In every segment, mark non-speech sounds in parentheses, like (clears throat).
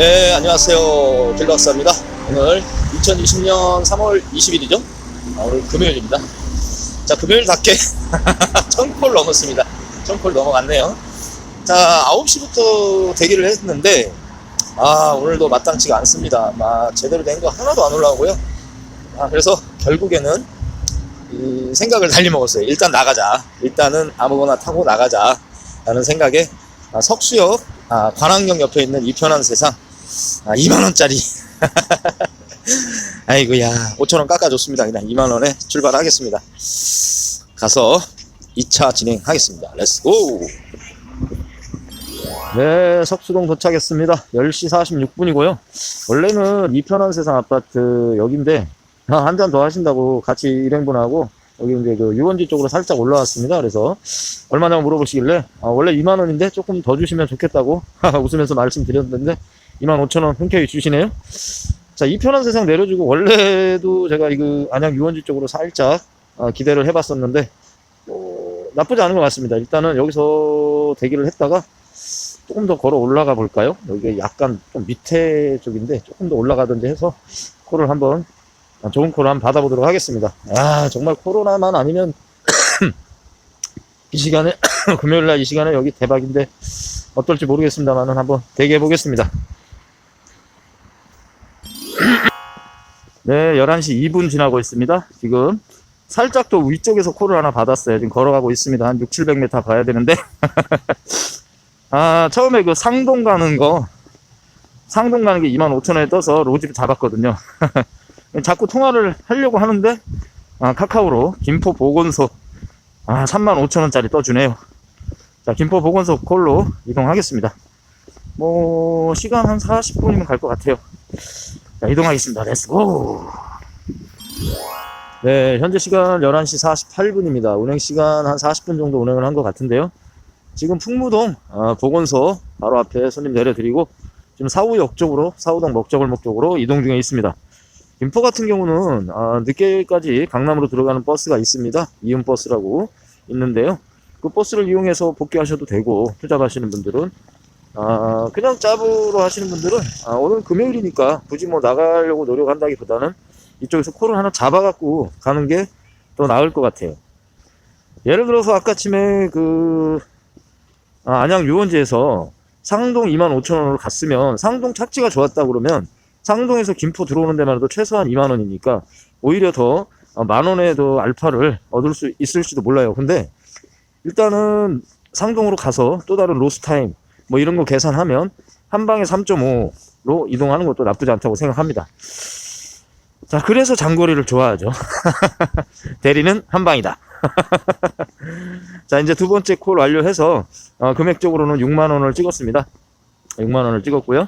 네, 안녕하세요. 길러스입니다. 오늘 2020년 3월 20일이죠? 오늘 금요일입니다. 자, 금요일답게 (laughs) 1000콜 넘었습니다. 1000콜 넘어갔네요. 자, 9시부터 대기를 했는데, 아, 오늘도 마땅치가 않습니다. 막 제대로 된 거 하나도 안 올라오고요. 아, 그래서 결국에는 이 생각을 달리 먹었어요. 일단 나가자. 일단은 아무거나 타고 나가자. 라는 생각에 아, 석수역 아, 관악역 옆에 있는 이 편한 세상 아, 2만원짜리. (laughs) 아이고야. 5천원 깎아줬습니다. 그냥 2만원에 출발하겠습니다. 가서 2차 진행하겠습니다. 렛츠고 네 석수동 도착했습니다. 10시 46분이고요. 원래는 이 편한 세상 아파트 여긴데 아, 한잔 더 하신다고 같이 일행분하고 여기 이제 그 유원지 쪽으로 살짝 올라왔습니다. 그래서 얼마냐고 물어보시길래 아, 원래 2만 원인데 조금 더 주시면 좋겠다고 (laughs) 웃으면서 말씀드렸는데 2만 5천 원 흔쾌히 주시네요. 자, 이 편한 세상 내려주고 원래도 제가 이거 안양 유원지 쪽으로 살짝 아, 기대를 해봤었는데 어, 나쁘지 않은 것 같습니다. 일단은 여기서 대기를 했다가 조금 더 걸어 올라가 볼까요? 여기 약간 좀 밑에 쪽인데 조금 더 올라가든지 해서 콜을 한번 아, 좋은 콜을 한번 받아보도록 하겠습니다. 아, 정말 코로나만 아니면 (clears throat) 이 시간에, (clears throat) 금요일 날 이 시간에 여기 대박인데 어떨지 모르겠습니다만은 한번 대기해 보겠습니다. 네, 11시 2분 지나고 있습니다. 지금 살짝 더 위쪽에서 콜을 하나 받았어요. 지금 걸어가고 있습니다. 한 6, 700m 가야 되는데. (laughs) 아, 처음에 그 상동 가는 거, 상동 가는 게 25,000원에 떠서 로지를 잡았거든요. (laughs) 자꾸 통화를 하려고 하는데 아, 카카오로 김포 보건소 아, 35,000원짜리 떠주네요. 자, 김포 보건소 콜로 이동하겠습니다. 뭐 시간 한 40분이면 갈 것 같아요. 자, 이동하겠습니다. 렛츠고. 네, 현재 시간 11시 48분입니다. 운행 시간 한 40분 정도 운행을 한 것 같은데요. 지금 풍무동 아, 보건소 바로 앞에 손님 내려드리고 지금 사우역 쪽으로 사우동 먹적을목 쪽으로 이동 중에 있습니다. 김포 같은 경우는 아, 늦게까지 강남으로 들어가는 버스가 있습니다. 이음 버스라고 있는데요. 그 버스를 이용해서 복귀하셔도 되고 투잡하시는 분들은 아, 그냥 짭으로 하시는 분들은 아, 오늘 금요일이니까 굳이 뭐 나가려고 노력한다기보다는 이쪽에서 콜을 하나 잡아갖고 가는 게 더 나을 것 같아요. 예를 들어서 아까쯤에 그 아, 안양 유원지에서 상동 25,000원으로 갔으면 상동 착지가 좋았다 그러면 상동에서 김포 들어오는 데만 해도 최소한 2만 원이니까 오히려 더만더 알파를 얻을 수 있을지도 몰라요. 근데 일단은 상동으로 가서 또 다른 로스 타임 뭐 이런 거 계산하면 한 방에 3.5로 이동하는 것도 나쁘지 않다고 생각합니다. 자, 그래서 장거리를 좋아하죠. (laughs) 대리는 한 방이다. (laughs) 자, 이제 두 번째 콜 완료해서 어, 금액적으로는 6만 원을 찍었습니다. 6만 원을 찍었고요.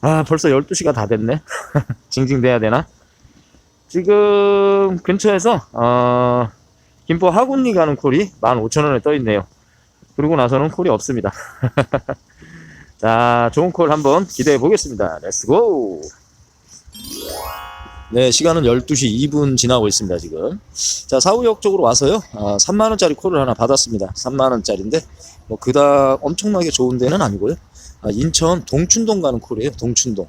아, 벌써 12시가 다 됐네. (laughs) 징징대야 되나? 지금 근처에서, 어, 김포 하군리 가는 콜이 15,000원에 떠 있네요. 그러고 나서는 콜이 없습니다. (laughs) 자, 좋은 콜 한번 기대해 보겠습니다. 렛츠고! 네, 시간은 12시 2분 지나고 있습니다, 지금. 자, 사우역 쪽으로 와서요, 아, 3만원짜리 콜을 하나 받았습니다. 3만원짜리인데, 뭐, 그닥 엄청나게 좋은 데는 아니고요. 아, 인천 동춘동 가는 콜이에요. 동춘동.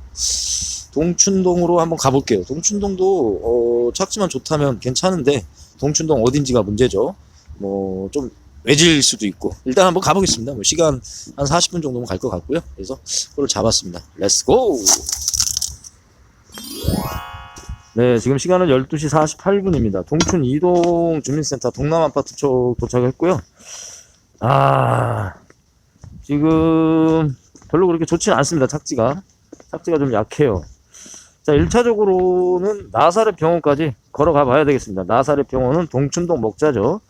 동춘동으로 한번 가볼게요. 동춘동도 어, 착지만 좋다면 괜찮은데 동춘동 어딘지가 문제죠. 뭐 좀 외질 수도 있고 일단 한번 가보겠습니다. 뭐 시간 한 40분 정도면 갈 것 같고요. 그래서 콜을 잡았습니다. 렛츠고! 네, 지금 시간은 12시 48분입니다. 동춘 이동 주민센터 동남 아파트 쪽 도착했고요. 아, 지금 별로 그렇게 좋지는 않습니다. 착지가. 착지가 좀 약해요. 자, 1차적으로는 나사렛 병원까지 걸어가 봐야 되겠습니다. 나사렛 병원은 동춘동 먹자죠.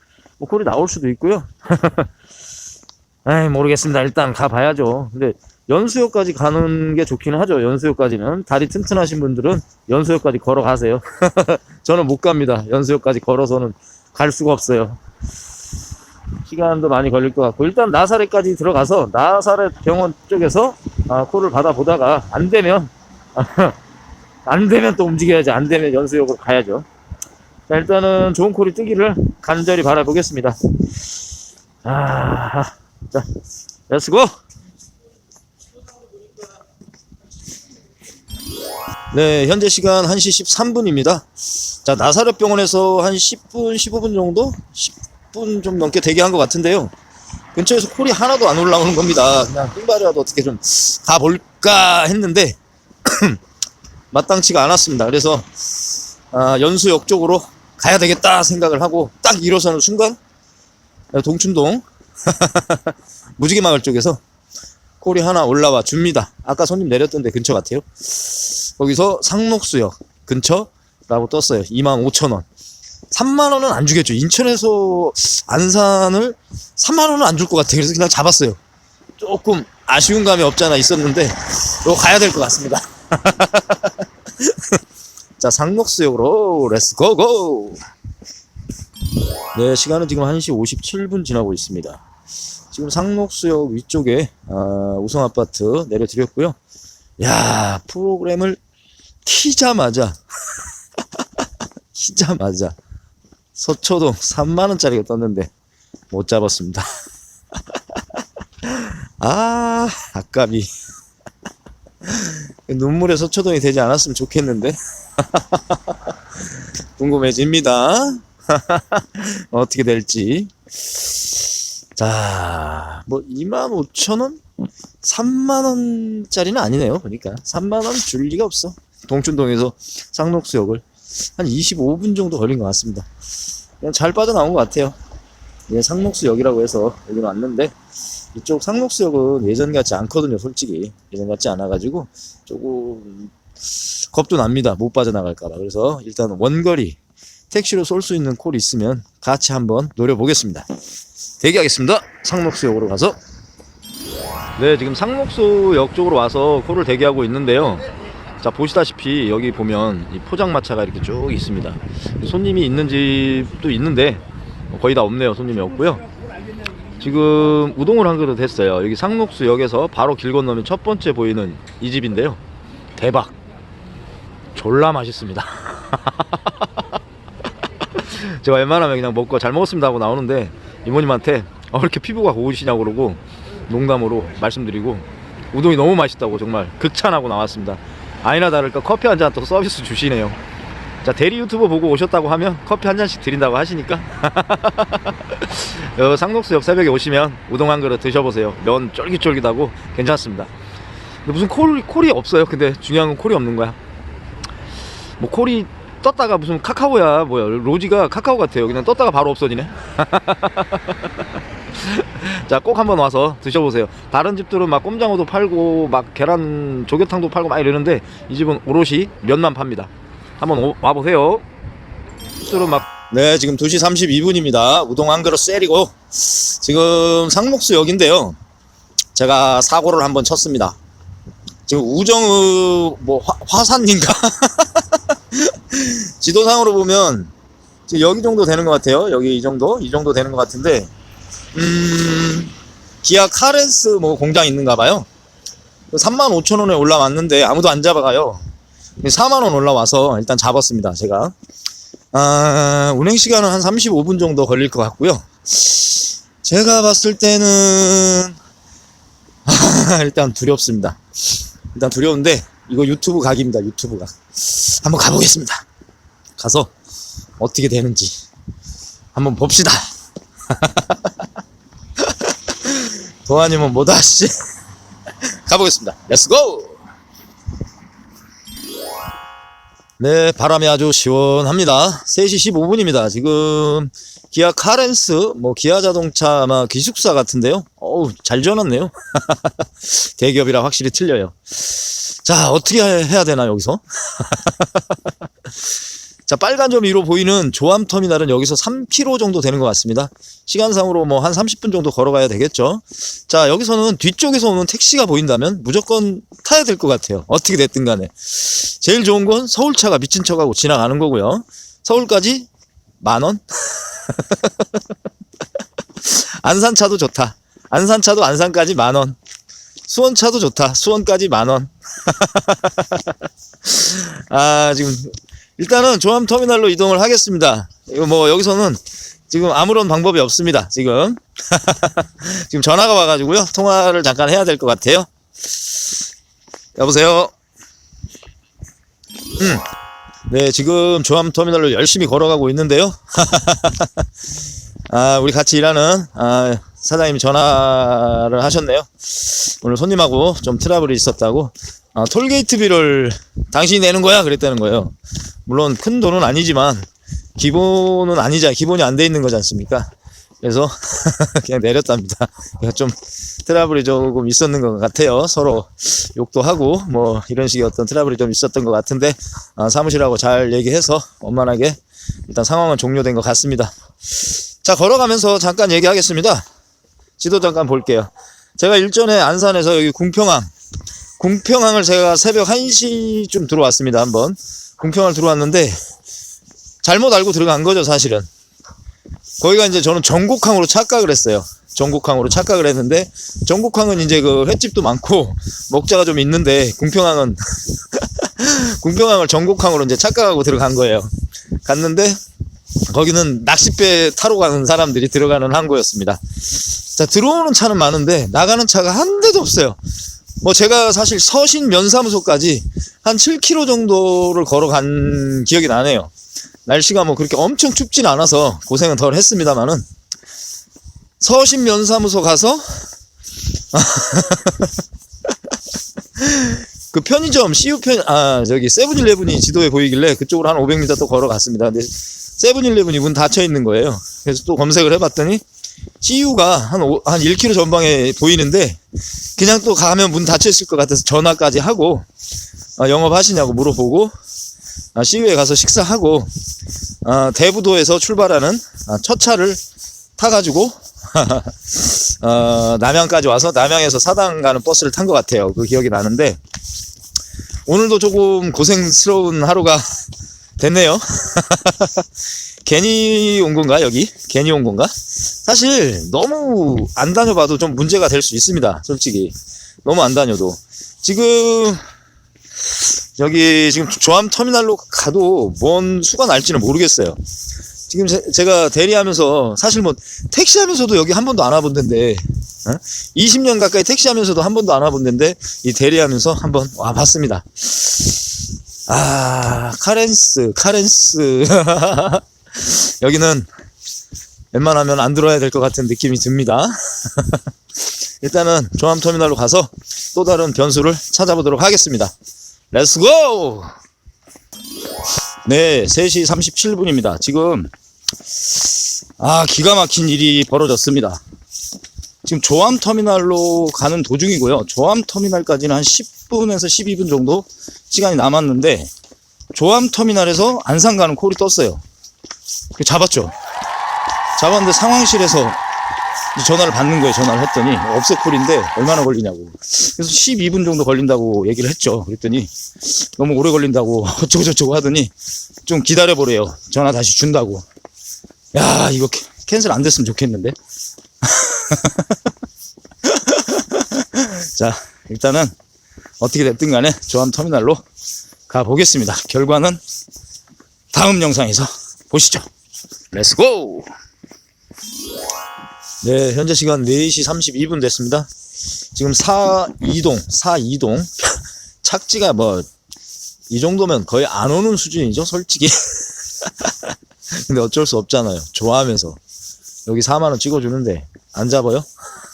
뭐 콜이 나올 수도 있고요. (laughs) 에이, 모르겠습니다. 일단 가봐야죠. 근데 연수역까지 가는 게 좋기는 하죠. 연수역까지는. 다리 튼튼하신 분들은 연수역까지 걸어가세요. (laughs) 저는 못 갑니다. 연수역까지 걸어서는 갈 수가 없어요. 시간도 많이 걸릴 것 같고 일단 나사렛까지 들어가서 나사렛 병원 쪽에서 아, 콜을 받아보다가 안 되면 (laughs) 안 되면 또 움직여야지 안 되면 연수역으로 가야죠 자 일단은 좋은 콜이 뜨기를 간절히 바라보겠습니다 아, 자 렛츠고 네, 현재 시간 1시 13분입니다. 자, 나사렛 병원에서 한 10분, 15분 정도? 10분 좀 넘게 대기한 것 같은데요. 근처에서 콜이 하나도 안 올라오는 겁니다. 그냥 띵바리라도 어떻게 좀 가볼까 했는데, (clears throat) 마땅치가 않았습니다. 그래서, 아, 연수역 쪽으로 가야 되겠다 생각을 하고, 딱 일어서는 순간, 동춘동, (laughs) 무지개 마을 쪽에서 콜이 하나 올라와 줍니다. 아까 손님 내렸던데 근처 같아요. 거기서 상록수역 근처라고 떴어요. 25,000원. 3만원은 안 주겠죠. 인천에서 안산을 3만원은 안 줄 것 같아요. 그래서 그냥 잡았어요. 조금 아쉬운 감이 없잖아 있었는데, 이거 가야 될 것 같습니다. (laughs) 자, 상록수역으로 렛츠 고고! 네, 시간은 지금 1시 57분 지나고 있습니다. 지금 상록수역 위쪽에 아, 우성아파트 내려드렸고요. 야 프로그램을 키자마자 (laughs) 키자마자 서초동 3만원짜리가 떴는데 못 잡았습니다. (laughs) 아 아깝이 (laughs) 눈물의 서초동이 되지 않았으면 좋겠는데 (laughs) 궁금해집니다. (laughs) 어떻게 될지. 자, 뭐 25,000원? 3만원짜리는 아니네요. 보니까 3만원 줄 리가 없어. 동춘동에서 상록수역을 한 25분 정도 걸린 것 같습니다. 그냥 잘 빠져나온 것 같아요. 예, 상록수역이라고 해서 여기는 왔는데 이쪽 상록수역은 예전 같지 않거든요. 솔직히 예전 같지 않아가지고 조금 겁도 납니다. 못 빠져나갈까봐. 그래서 일단 원거리 택시로 쏠 수 있는 콜이 있으면 같이 한번 노려보겠습니다. 대기하겠습니다. 상록수역으로 가서. 네, 지금 상록수역 쪽으로 와서 콜을 대기하고 있는데요. 자, 보시다시피 여기 보면 이 포장마차가 이렇게 쭉 있습니다. 손님이 있는 집도 있는데 거의 다 없네요. 손님이 없고요. 지금 우동을 한 그릇 했어요. 여기 상록수역에서 바로 길 건너면 첫 번째 보이는 이 집인데요. 대박. 졸라 맛있습니다. (laughs) 제가 웬만하면 그냥 먹고 잘 먹었습니다 하고 나오는데 이모님한테 어, 이렇게 피부가 고우시냐고 그러고 농담으로 말씀드리고 우동이 너무 맛있다고 정말 극찬하고 나왔습니다. 아니나 다를까 커피 한 잔 또 서비스 주시네요. 자 대리 유튜버 보고 오셨다고 하면 커피 한 잔씩 드린다고 하시니까 (laughs) 어, 상록수역 새벽에 오시면 우동 한 그릇 드셔보세요. 면 쫄깃쫄깃하고 괜찮습니다. 근데 무슨 콜, 콜이 없어요. 근데 중요한 건 콜이 없는 거야. 뭐 콜이 떴다가 무슨 카카오야 뭐야 로지가 카카오 같아요 그냥 떴다가 바로 없어지네 (laughs) 자 꼭 한번 와서 드셔보세요 다른 집들은 막 꼼장어도 팔고 막 계란 조개탕도 팔고 막 이러는데 이 집은 오롯이 면만 팝니다 한번 오- 와보세요 네, 지금 2시 32분입니다. 우동 한 그릇 쎄리고 지금 상록수역인데요. 제가 사고를 한번 쳤습니다. 지금 우정의 뭐 화, 화산인가? (laughs) 지도상으로 보면 여기 정도 되는 것 같아요. 여기 이 정도, 이 정도 되는 것 같은데, 음, 기아 카렌스 뭐 공장 있는가 봐요. 3만 5천 원에 올라왔는데 아무도 안 잡아가요. 4만 원 올라와서 일단 잡았습니다. 제가. 아, 운행 시간은 한 35분 정도 걸릴 것 같고요. 제가 봤을 때는 일단 두렵습니다. 일단 두려운데 이거 유튜브 각입니다. 유튜브 각. 한번 가보겠습니다. 가서 어떻게 되는지 한번 봅시다. 도아님은 못 하시지? 가보겠습니다. 렛츠고! 네, 바람이 아주 시원합니다. 3시 15분입니다. 지금 기아 카렌스, 뭐 기아 자동차 아마 기숙사 같은데요. 어우, 잘 지어놨네요. (laughs) 대기업이라 확실히 틀려요. 자, 어떻게 해야 되나, 여기서? (laughs) 자, 빨간 점 위로 보이는 조암 터미널은 여기서 3km 정도 되는 것 같습니다. 시간상으로 뭐 한 30분 정도 걸어가야 되겠죠. 자, 여기서는 뒤쪽에서 오는 택시가 보인다면 무조건 타야 될 것 같아요. 어떻게 됐든 간에. 제일 좋은 건 서울차가 미친 척하고 지나가는 거고요. 서울까지 만 원? (laughs) 안산차도 좋다. 안산차도 안산까지 만 원. 수원차도 좋다. 수원까지 만 원. (laughs) 아, 지금 일단은 조암 터미널로 이동을 하겠습니다. 이거 뭐 여기서는 지금 아무런 방법이 없습니다. 지금 (laughs) 지금 전화가 와가지고요. 통화를 잠깐 해야 될 것 같아요. 여보세요. 음. 네, 지금 조암 터미널로 열심히 걸어가고 있는데요. (laughs) 아, 우리 같이 일하는 아, 사장님이 전화를 하셨네요. 오늘 손님하고 좀 트러블이 있었다고. 아, 톨게이트비를 당신이 내는 거야? 그랬다는 거예요. 물론 큰 돈은 아니지만 기본은 아니자 기본이 안 돼 있는 거지 않습니까? 그래서 (laughs) 그냥 내렸답니다. 좀 트러블이 조금 있었는 것 같아요. 서로 욕도 하고 뭐 이런 식의 어떤 트러블이 좀 있었던 것 같은데 아, 사무실하고 잘 얘기해서 원만하게 일단 상황은 종료된 것 같습니다. 자 걸어가면서 잠깐 얘기하겠습니다. 지도 잠깐 볼게요. 제가 일전에 안산에서 여기 궁평항 궁평항을 제가 새벽 1시쯤 들어왔습니다. 한번 궁평을 들어왔는데 잘못 알고 들어간 거죠 사실은. 거기가 이제 저는 전곡항으로 착각을 했어요. 전곡항으로 착각을 했는데 전곡항은 이제 그 횟집도 많고 먹자가 좀 있는데 궁평항은 (laughs) 궁평항을 전곡항으로 이제 착각하고 들어간 거예요. 갔는데 거기는 낚싯배 타러 가는 사람들이 들어가는 항구였습니다. 자 들어오는 차는 많은데 나가는 차가 한 대도 없어요. 뭐 제가 사실 서신 면사무소까지 한 7km 정도를 걸어간 기억이 나네요. 날씨가 뭐 그렇게 엄청 춥진 않아서 고생은 덜 했습니다만은 서신 면사무소 가서 (laughs) 그 편의점 CU 편아 저기 세븐일레븐이 지도에 보이길래 그쪽으로 한 500m 또 걸어갔습니다. 근데 세븐일레븐이 문 닫혀 있는 거예요. 그래서 또 검색을 해봤더니 CU가 한, 오- 한 1km 전방에 보이는데 그냥 또 가면 문 닫혀 있을 것 같아서 전화까지 하고 아, 영업하시냐고 물어보고 아, CU에 가서 식사하고 아, 대부도에서 출발하는 아, 첫 차를 타가지고 어, (laughs) 남양까지 와서 남양에서 사당 가는 버스를 탄 것 같아요. 그 기억이 나는데 오늘도 조금 고생스러운 하루가 됐네요. (laughs) 괜히 온 건가 여기? 괜히 온 건가? 사실 너무 안 다녀봐도 좀 문제가 될 수 있습니다. 솔직히 너무 안 다녀도 지금 여기 지금 조암 터미널로 가도 뭔 수가 날지는 모르겠어요. 지금 제, 가 대리하면서 사실 뭐 택시하면서도 여기 한 번도 안 와본 데인데 어? 20년 가까이 택시하면서도 한 번도 안 와본 데인데 이 대리하면서 한번 와봤습니다. 아 카렌스 카렌스 (laughs) 여기는 웬만하면 안 들어야 될 것 같은 느낌이 듭니다. (laughs) 일단은 조암터미널로 가서 또 다른 변수를 찾아보도록 하겠습니다. 렛츠고! 네, 3시 37분입니다. 지금, 아, 기가 막힌 일이 벌어졌습니다. 지금 조암 터미널로 가는 도중이고요. 조암 터미널까지는 한 10분에서 12분 정도 시간이 남았는데, 조암 터미널에서 안산 가는 콜이 떴어요. 그 잡았죠. 잡았는데 상황실에서 전화를 받는 거예요. 전화를 했더니 업세 콜인데 얼마나 걸리냐고. 그래서 12분 정도 걸린다고 얘기를 했죠. 그랬더니 너무 오래 걸린다고 (laughs) 어쩌고 저쩌고 하더니 좀 기다려 보래요. 전화 다시 준다고. 야 이거 캐- 캔슬 안 됐으면 좋겠는데. (laughs) 자 일단은 어떻게 됐든 간에 조암 터미널로 가 보겠습니다. 결과는 다음 영상에서 보시죠. 렛츠고! 네, 현재 시간 4시 32분 됐습니다. 지금 4, 2동, 4, 2동. 착지가 뭐, 이 정도면 거의 안 오는 수준이죠, 솔직히. (laughs) 근데 어쩔 수 없잖아요. 좋아하면서. 여기 4만원 찍어주는데, 안 잡아요?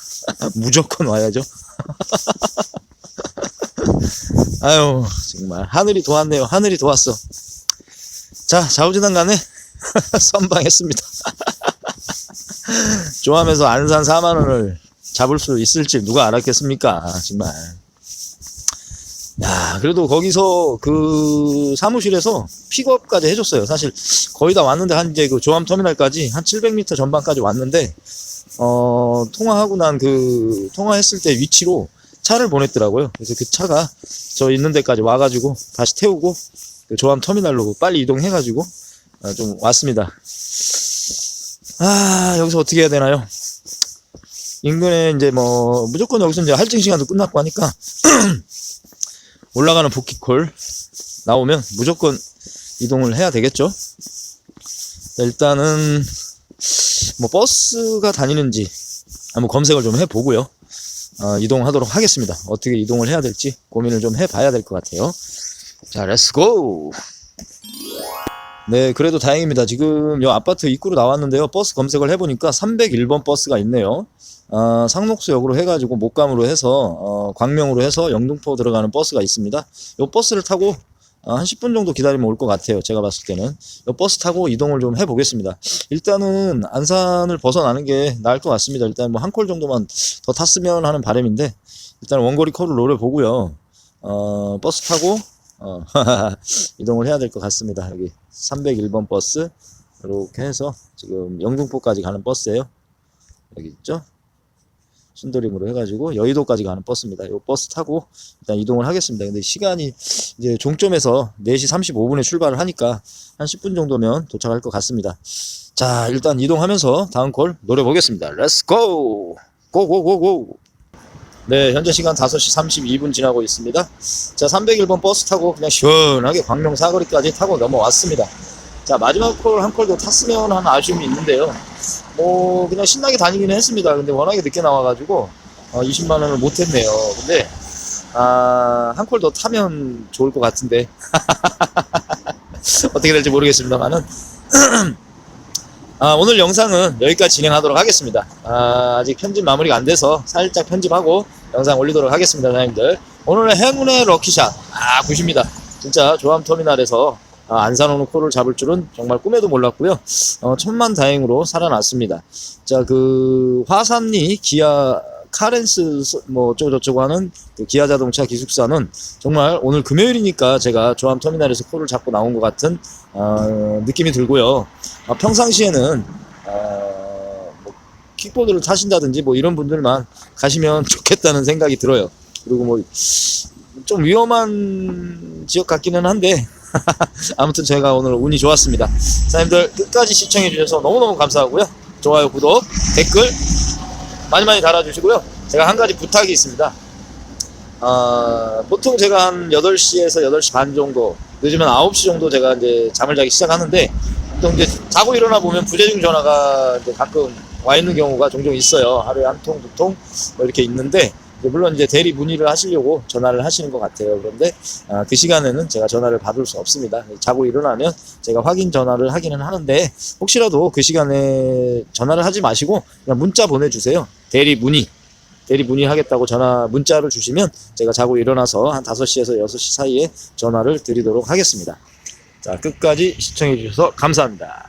(laughs) 무조건 와야죠. (laughs) 아유, 정말. 하늘이 도왔네요. 하늘이 도왔어. 자, 좌우지단 간에 (laughs) 선방했습니다. 좋아하면서 안산 4만 원을 잡을 수 있을지 누가 알았겠습니까? 정말. 야, 그래도 거기서 그 사무실에서 픽업까지 해줬어요. 사실 거의 다 왔는데 한 이제 그 조암 터미널까지 한 700m 전방까지 왔는데 어 통화하고 난 그 통화했을 때 위치로 차를 보냈더라고요. 그래서 그 차가 저 있는 데까지 와가지고 다시 태우고 그 조암 터미널로 빨리 이동해가지고 아, 좀 왔습니다. 아, 여기서 어떻게 해야 되나요? 인근에 이제 뭐, 무조건 여기서 이제 할증 시간도 끝났고 하니까, (clears throat) 올라가는 복귀콜 나오면 무조건 이동을 해야 되겠죠? 자, 일단은, 뭐, 버스가 다니는지, 한번 검색을 좀 해보고요. 어, 이동하도록 하겠습니다. 어떻게 이동을 해야 될지 고민을 좀 해봐야 될 것 같아요. 자, 렛츠고! 네, 그래도 다행입니다. 지금 요 아파트 입구로 나왔는데요. 버스 검색을 해보니까 301번 버스가 있네요. 아, 상록수역으로 해가지고 목감으로 해서, 어, 광명으로 해서 영등포 들어가는 버스가 있습니다. 요 버스를 타고 아, 한 10분 정도 기다리면 올 것 같아요. 제가 봤을 때는. 요 버스 타고 이동을 좀 해보겠습니다. 일단은 안산을 벗어나는 게 나을 것 같습니다. 일단 뭐 한 콜 정도만 더 탔으면 하는 바람인데, 일단 원거리 콜을 노려보고요. 어, 버스 타고, 어, (laughs) 이동을 해야 될 것 같습니다. 여기 301번 버스. 이렇게 해서 지금 영등포까지 가는 버스예요. 여기 있죠? 순도림으로 해가지고 여의도까지 가는 버스입니다. 이 버스 타고 일단 이동을 하겠습니다. 근데 시간이 이제 종점에서 4시 35분에 출발을 하니까 한 10분 정도면 도착할 것 같습니다. 자, 일단 이동하면서 다음 콜 노려보겠습니다. 렛츠 고! 고고고고! 네, 현재 시간 5시 32분 지나고 있습니다. 자, 301번 버스 타고 그냥 시원하게 광명 사거리까지 타고 넘어왔습니다. 자, 마지막 콜 한 콜도 탔으면 하는 아쉬움이 있는데요. 뭐, 그냥 신나게 다니기는 했습니다. 근데 워낙에 늦게 나와가지고, 어, 20만원을 못했네요. 근데, 아, 한 콜 더 타면 좋을 것 같은데. (laughs) 어떻게 될지 모르겠습니다만은. (clears throat) 아, 오늘 영상은 여기까지 진행하도록 하겠습니다. 아, 아직 편집 마무리가 안 돼서 살짝 편집하고 영상 올리도록 하겠습니다, 사장님들. 오늘의 행운의 럭키샷. 아, 굿입니다. 진짜 조암 터미널에서 아, 안산 오는 코를 잡을 줄은 정말 꿈에도 몰랐고요. 어, 천만 다행으로 살아났습니다. 자, 그 화산리 기아 카렌스 소- 뭐 어쩌고저쩌고 하는 그 기아 자동차 기숙사는 정말 오늘 금요일이니까 제가 조암 터미널에서 코를 잡고 나온 것 같은 어, 느낌이 들고요. 어, 평상시에는 어, 뭐 킥보드를 타신다든지 뭐 이런 분들만 가시면 (laughs) 좋겠다는 생각이 들어요. 그리고 뭐 좀 위험한 지역 같기는 한데 (laughs) 아무튼 제가 오늘 운이 좋았습니다. 사장님들 끝까지 시청해 주셔서 너무너무 감사하고요. 좋아요, 구독, 댓글 많이 많이 달아주시고요. 제가 한 가지 부탁이 있습니다. 아, 보통 제가 한 8시에서 8시 반 정도, 늦으면 9시 정도 제가 이제 잠을 자기 시작하는데, 또 이제 자고 일어나 보면 부재중 전화가 가끔 와 있는 경우가 종종 있어요. 하루에 한 통, 두 통, 뭐 이렇게 있는데, 물론 이제 대리 문의를 하시려고 전화를 하시는 것 같아요. 그런데 아, 그 시간에는 제가 전화를 받을 수 없습니다. 자고 일어나면 제가 확인 전화를 하기는 하는데 혹시라도 그 시간에 전화를 하지 마시고 그냥 문자 보내주세요. 대리 문의. 대리 문의하겠다고 전화 문자를 주시면 제가 자고 일어나서 한 5시에서 6시 사이에 전화를 드리도록 하겠습니다. 자, 끝까지 시청해 주셔서 감사합니다.